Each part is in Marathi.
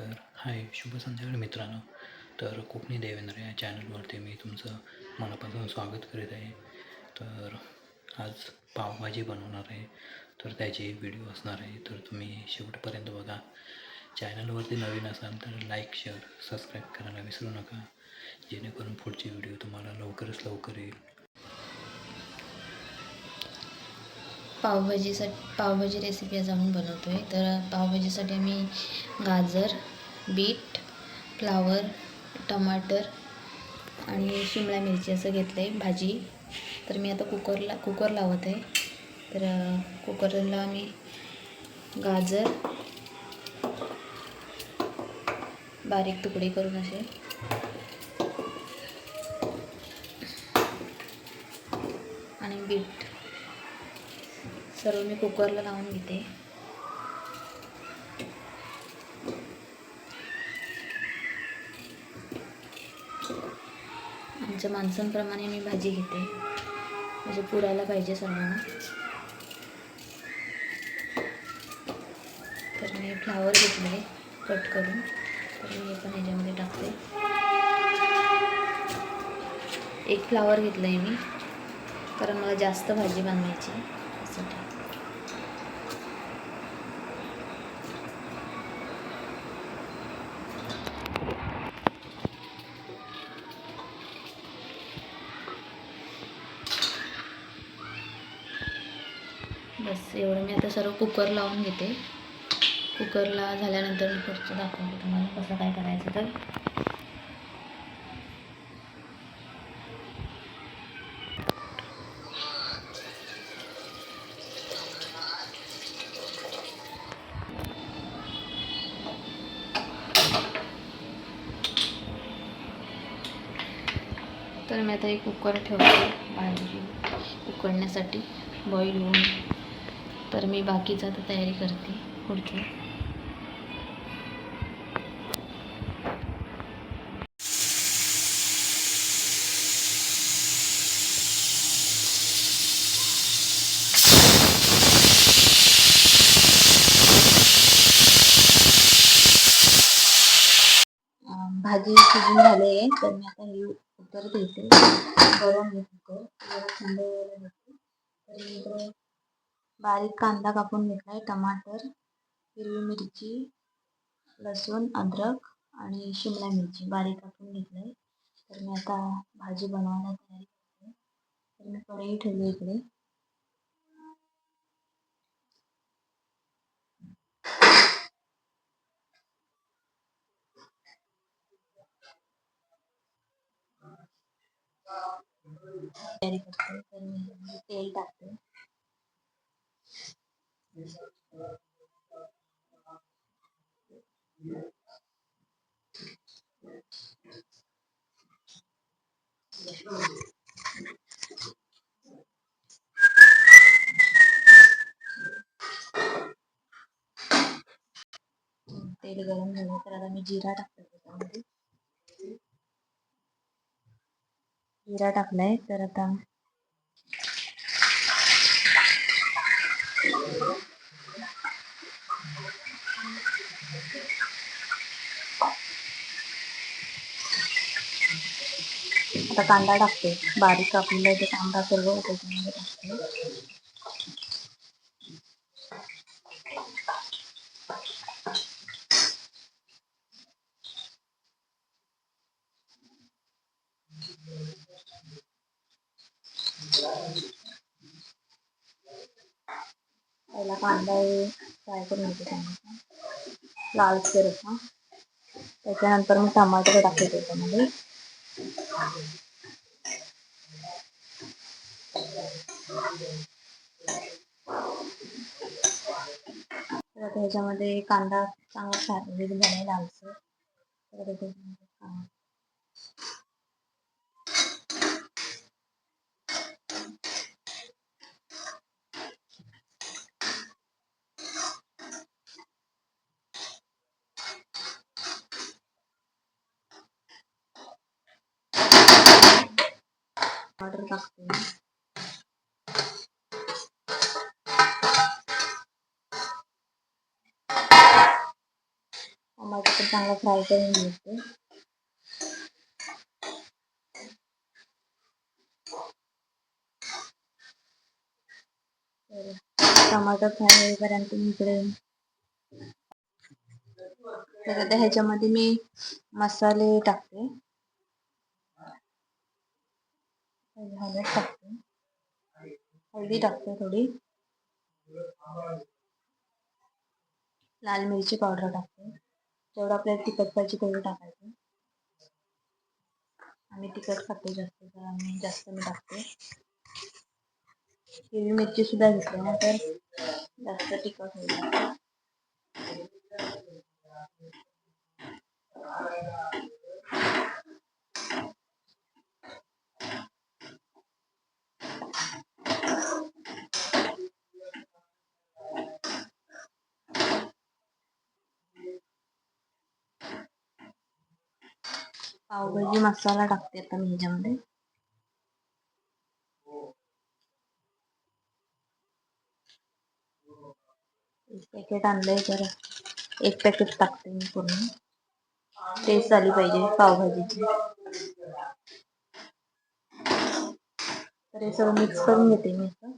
तर हाय शुभ संध्याकाळ मित्रांनो. तर कोकणी देवेंद्र या चॅनलवरती मी तुमचं मनापासून स्वागत करीत आहे. तर आज पावभाजी बनवणार आहे. तर त्याची व्हिडिओ असणार आहे. तर तुम्ही शेवटपर्यंत बघा. चॅनलवरती नवीन असाल तर लाईक शेअर सबस्क्राईब करायला विसरू नका. जेणेकरून पुढची व्हिडिओ तुम्हाला लवकरच लवकर येईल. पावभाजीसाठी पावभाजी रेसिपी आज आपण बनवतो आहे तर पावभाजीसाठी आम्ही गाजर बीट फ्लावर टमाटर आणि शिमला मिरची असं घेतलं आहे भाजी. तर मी आता कुकरला कुकर लावत आहे. तर कुकरला मी गाजर बारीक तुकडे करून असे. आणि बीट. सर्व मी कुकरला लावून घेते. आमच्या माणसांप्रमाणे मी भाजी घेते. म्हणजे पुरायला पाहिजे सर्वांना. तर मी फ्लावर घेतले कट करून. तर मी हे पण ह्याच्यामध्ये टाकते. एक फ्लावर घेतलं आहे मी कारण मला जास्त भाजी बनवायची एवढं मी आता सर्व कुकर लावून घेते. कुकरला झाल्यानंतर मी पुढचं दाखवते तुम्हाला कसं काय करायचं तर. तर मी आता एक कुकर ठेवते. भाजी उकडण्यासाठी बॉईल होऊन. तर मी बाकीचं आता तयारी करते पुढची. भाजी शिजून झाली आहे तर मी आता हे उतर देते गरम कुकर थंड तर मी इकडे बारीक कांदा कापून घेतला आहे टमाटर हिरवी मिरची लसूण अद्रक आणि शिमला मिरची बारीक कापून घेतलं आहे तर मी आता भाजी बनवायला तयारी करते. तर मी कढई ठेवली इकडे. तयारी करते. तर मी तेल टाकते. तेल गरम झालं तर आता मी जिरा टाकते त्याच्यामध्ये. जिरा टाकलाय तर आता आता कांदा टाकते. बारीक कापलेला ते कांदा सर्व त्याच्यामध्ये टाकते पहिला कांदा फ्राय करून घेते टमाटा लालसर त्याच्यानंतर मी टमाटर टाकते त्याच्यामध्ये तर आता ह्याच्यामध्ये कांदा चांगला फ्राय झालाय लालसर तर आता त्याच्यामध्ये कांदा टमाटर टाकते टमाटर पण चांगला फ्राय करून घ्यायचे टमाटर फ्राय होईपर्यंत मी मसाले टाकते टाकते टाकते थोडी। लाल मिरची पावडर टाकते तेवढं आपल्याला तिखट पाहिजे तेवढं टाकायचं. आम्ही तिखट खातो जास्त तर आम्ही जास्त मी टाकतो. हिरवी मिरची सुद्धा घेतली ना तर जास्त तिखट होईल. पावभाजी मसाला टाकते आता मी ह्याच्यामध्ये एक पॅकेट आणलंय तर एक पॅकेट टाकते मी पूर्ण टेस्ट आली पाहिजे पावभाजीची तर हे सगळं मिक्स करून घेते मी असं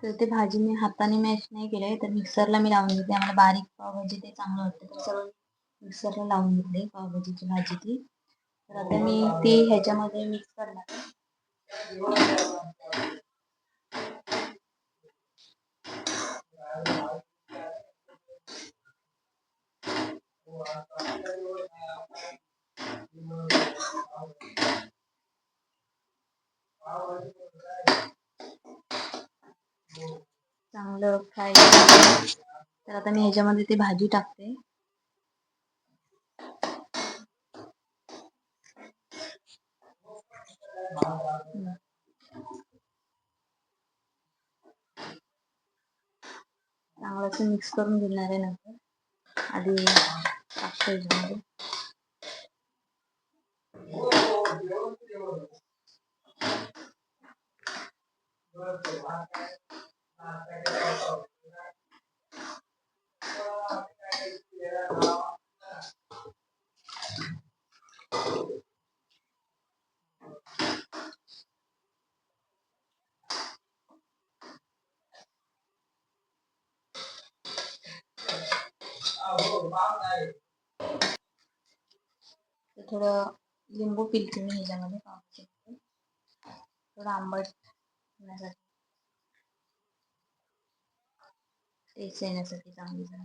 तर ते भाजी मी हाताने मॅश नाही केलंय तर मिक्सरला मी लावून घेते. आम्हाला बारीक पावभाजी ते चांगलं वाटतं. तर सगळं मिक्सरला लावून घेतले पावभाजीची भाजी ती. तर आता मी ती ह्याच्यामध्ये मिक्स करणार आहे. चांगलं फ्राय तर आता मी ह्याच्यामध्ये ते भाजी टाकते. चांगलं मिक्स करून घेणार आहे नंतर. आधी टाकतो ह्याच्यामध्ये. तर थोडं लिंबू पिळते मी ह्याच्यामध्ये पावभाजीमध्ये थोडं आंबट होण्यासाठी. टेस्ट येण्यासाठी चांगली जरा.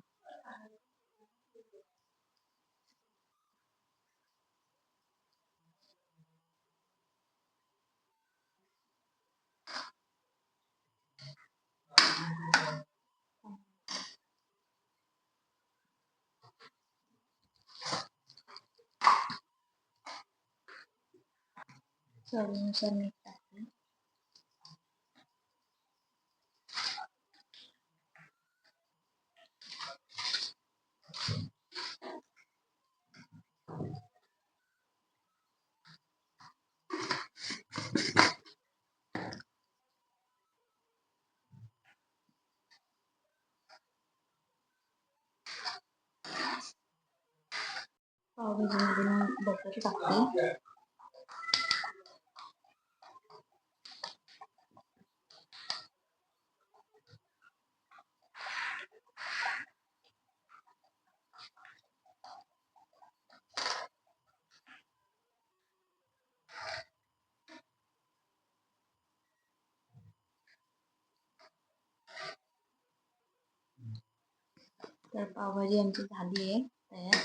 चवीनुसार मीठ टाकते पावभाजीमध्ये मी बटर टाकते तर पावभाजी आमची झाली आहे तयार.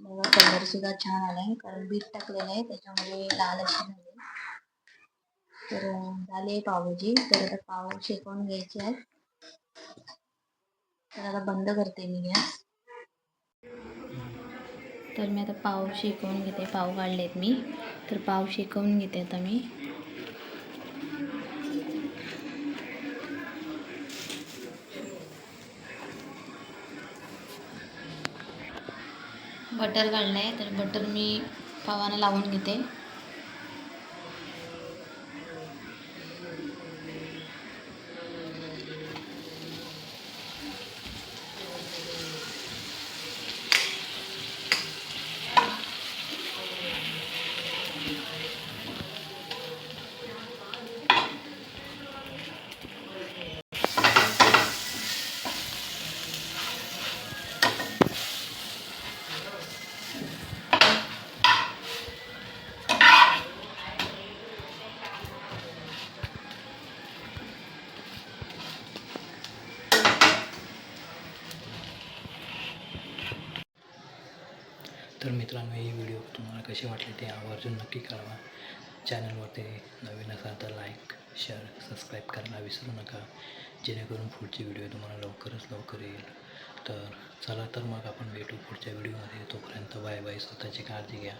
बघा कलर सुद्धा छान आलाय कारण बीट टाकलेलं आहे त्याच्यामुळे लाल अशी झाली. तर झाली आहे पावभाजी. तर आता पाव शेकवून घ्यायचे आहेत. तर आता बंद करते मी गॅस. तर मी आता पाव शेकवून घेते. पाव काढलेत मी. तर पाव शेकवून घेते आता मी. बटर काढलं आहे तर बटर मी पावानं लावून घेते. तर मित्रांनो ही व्हिडिओ तुम्हाला कशी वाटली ते आवर्जून नक्की कळवा. चॅनलवरती नवीन असाल तर लाईक शेअर सबस्क्राईब करायला विसरू नका. जेणेकरून पुढचे व्हिडिओ तुम्हाला लवकरच लवकर येईल. तर चला तर मग आपण भेटू पुढच्या व्हिडिओमध्ये. तोपर्यंत बाय बाय स्वतःची काळजी घ्या.